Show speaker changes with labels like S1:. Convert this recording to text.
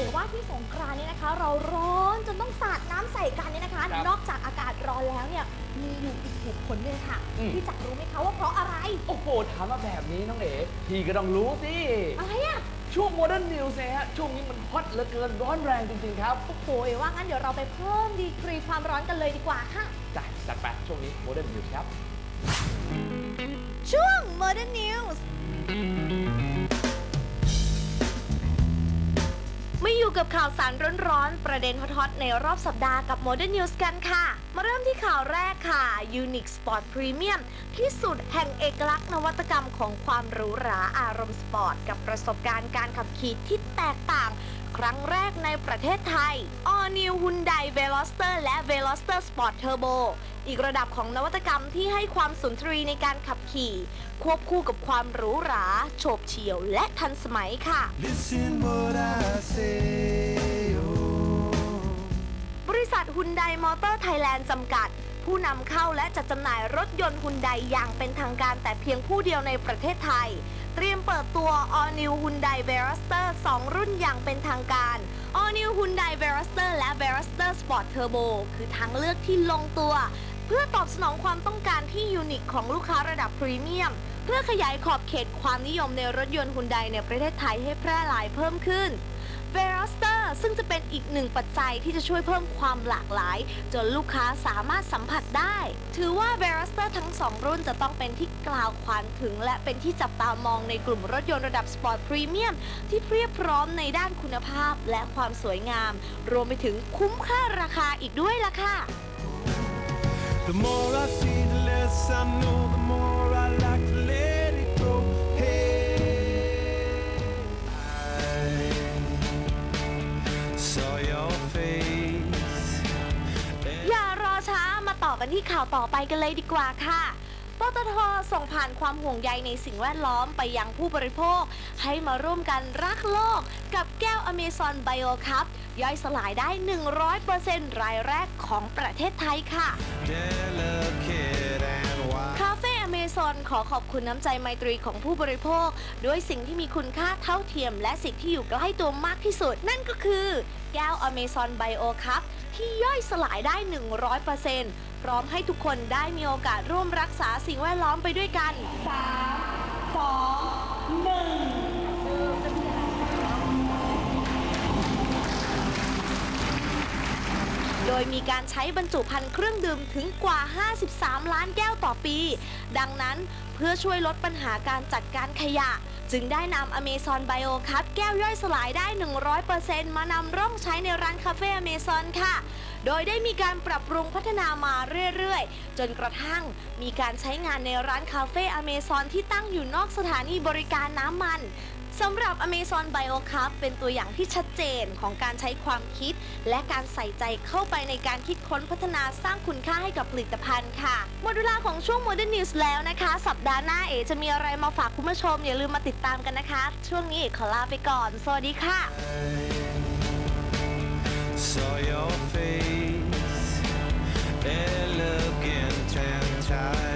S1: รือว่าที่สงกรานต์เนี่ยนะคะ เราร้อนจนต้องสาดน้ำใส่กันเนี่ยนะคะ
S2: ครับ
S1: นอกจากอากาศร้อนแล้วเนี่ยมีอยู่อีกเหตุผลหนึงค่ะ
S2: อืม
S1: พี่จักรรู้ไหมคะว่าเพราะอะไร
S2: โอ้โหถามมาแบบนี้น้องเอ๋พี่ก็ต้องรู้สิ
S1: อะไรอะ
S2: ช่วงโมเดิร์นนิวส์เนี่ยฮะช่วงนี้มันฮอตเหลือเกินร้อนแรงจริง ๆ ครับ
S1: โอ้โหว่างั้นเดี๋ยวเราไปเพิ่มดีกรีความร้อนกันเลยดีกว่าค่ะ
S2: จัดจัดไปช่วงนี้โมเดิร์นนิวส์ครับ
S1: ช่วง Modern News อยู่กับข่าวสารร้อนๆ ประเด็นฮอตๆ ในรอบสัปดาห์กับ Modern News กันค่ะ มาเริ่มที่ข่าวแรกค่ะ Unique Sport Premium ที่สุดแห่งเอกลักษณ์นวัตกรรมของความหรูหราอารมณ์สปอร์ต กับประสบการณ์การขับขี่ที่แตกต่าง ครั้งแรกในประเทศไทย All New Hyundai Veloster และ Veloster Sport Turbo อีกระดับของนวัตกรรมที่ให้ความสุนทรีในการขับขี่ ควบคู่กับความหรูหรา โฉบเฉี่ยวและทันสมัยค่ะ
S3: Listen what I say. Oh.
S1: บริษัทฮุนไดมอเตอร์ไทยแลนด์จำกัด ผู้นำเข้าและจัดจำหน่ายรถยนต์ฮุนไดอย่างเป็นทางการแต่เพียงผู้เดียวในประเทศไทย เตรียมเปิดตัว All New Hyundai Veloster 2 รุ่นอย่างเป็นทางการ All New Hyundai Veloster และ Veloster Sport Turbo คือทางเลือกที่ลงตัว เพื่อตอบสนองความต้องการที่ยูนิคของลูกค้าระดับพรีเมียม เพื่อขยายขอบเขตความนิยมในรถยนต์ฮุนไดในประเทศไทยให้แพร่หลายเพิ่มขึ้น v e r o s t e r ซึ่งจะเป็นอีกหนึ่งปัจจัยที่จะช่วยเพิ่มความหลากหลาย จนลูกค้าสามารถสัมผัสได้ ถือว่า v e r o s t e r ทั้ง 2 รุ่นจะต้องเป็นที่กล่าวขวัญถึง และเป็นที่จับตามองในกลุ่มรถยนต์ระดับสปอร์ตพรีเมียมที่เพียบพร้อมในด้านคุณภาพและความสวยงาม รวมไปถึงคุ้มค่าราคาอีกด้วยล่ะค่ะ
S3: The more I see, the less I know. The more
S1: กันที่ข่าวต่อไปกันเลยดีกว่าค่ะปตทส่งผ่านความห่วงใยในสิ่งแวดล้อมไปยังผู้บริโภค ให้มาร่วมกันรักโลก กับแก้วอเมซอนไบโอคัพย่อยสลายได้ 100%รายแรกของประเทศไทยค่ะคาเฟ่อเมซอนขอขอบคุณน้ำใจไมตรีของผู้บริโภค ด้วยสิ่งที่มีคุณค่าเท่าเทียม และสิ่งที่อยู่ใกล้ตัวมากที่สุด นั่นก็คือ แก้วอเมซอนไบโอคัพที่ย่อยสลายได้ 100% พร้อมให้ทุกคนได้มีโอกาสร่วมรักษาสิ่งแวดล้อมไปด้วยกัน 3 2 1โดยมีการใช้บรรจุภัณฑ์เครื่องดื่มถึงกว่า 53 ล้านแก้วต่อปี ดังนั้นเพื่อช่วยลดปัญหาการจัดการขยะ จึงได้นำอเมซอนไบโอคัพแก้วย่อยสลายได้ 100%มานำร่องใช้ในร้านคาเฟ่อเมซอนค่ะ โดยได้มีการปรับปรุงพัฒนามาเรื่อยๆ จนกระทั่งมีการใช้งานในร้านคาเฟ่อเมซอนที่ตั้งอยู่นอกสถานีบริการน้ำมัน สำหรับ Amazon Bio Cup เป็นตัวอย่างที่ชัดเจนของการใช้ความคิด และการใส่ใจเข้าไปในการคิดค้นพัฒนาสร้างคุณค่าให้กับผลิตภัณฑ์ค่ะ หมดเวลาของช่วง Modern News แล้วนะคะ สัปดาห์หน้าเอจะมีอะไรมาฝากคุณผู้ชม อย่าลืมมาติดตามกันนะคะ ช่วงนี้เอขอลาไปก่อน สวัสดีค่ะ
S3: Saw your face, elegant and tired.